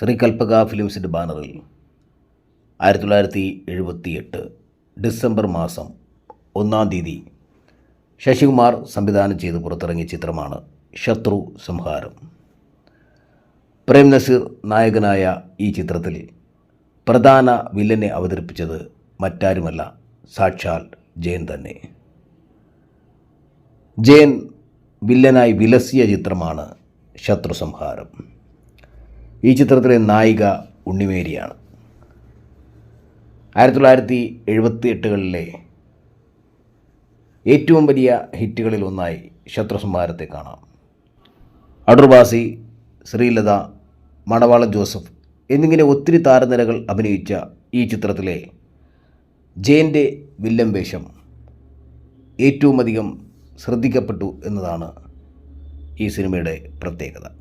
ശ്രീ കൽപ്പക ഫിലിംസിന്റെ ബാനറിൽ ആയിരത്തി തൊള്ളായിരത്തി എഴുപത്തി എട്ട് ഡിസംബർ മാസം ഒന്നാം തീയതി ശശികുമാർ സംവിധാനം ചെയ്ത് പുറത്തിറങ്ങിയ ചിത്രമാണ് ശത്രു സംഹാരം. പ്രേം നസീർ നായകനായ ഈ ചിത്രത്തിൽ പ്രധാന വില്ലനെ അവതരിപ്പിച്ചത് മറ്റാരുമല്ല സാക്ഷാൽ ജയൻ തന്നെ. ജയൻ വില്ലനായി വിലസിയ ചിത്രമാണ് ശത്രു സംഹാരം. ഈ ചിത്രത്തിലെ നായിക ഉണ്ണിമേരിയാണ്. ആയിരത്തി തൊള്ളായിരത്തി എഴുപത്തി എട്ടുകളിലെ ഏറ്റവും വലിയ ഹിറ്റുകളിൽ ഒന്നായി ശത്രുസംഹാരത്തെ കാണാം. അടൂർബാസി ശ്രീലത മണവാള ജോസഫ് എന്നിങ്ങനെ ഒത്തിരി താരനിരകൾ അഭിനയിച്ച ഈ ചിത്രത്തിലെ ജയന്റെ വില്ലൻ വേഷം ഏറ്റവുമധികം ശ്രദ്ധിക്കപ്പെട്ടു എന്നതാണ് ഈ സിനിമയുടെ പ്രത്യേകത.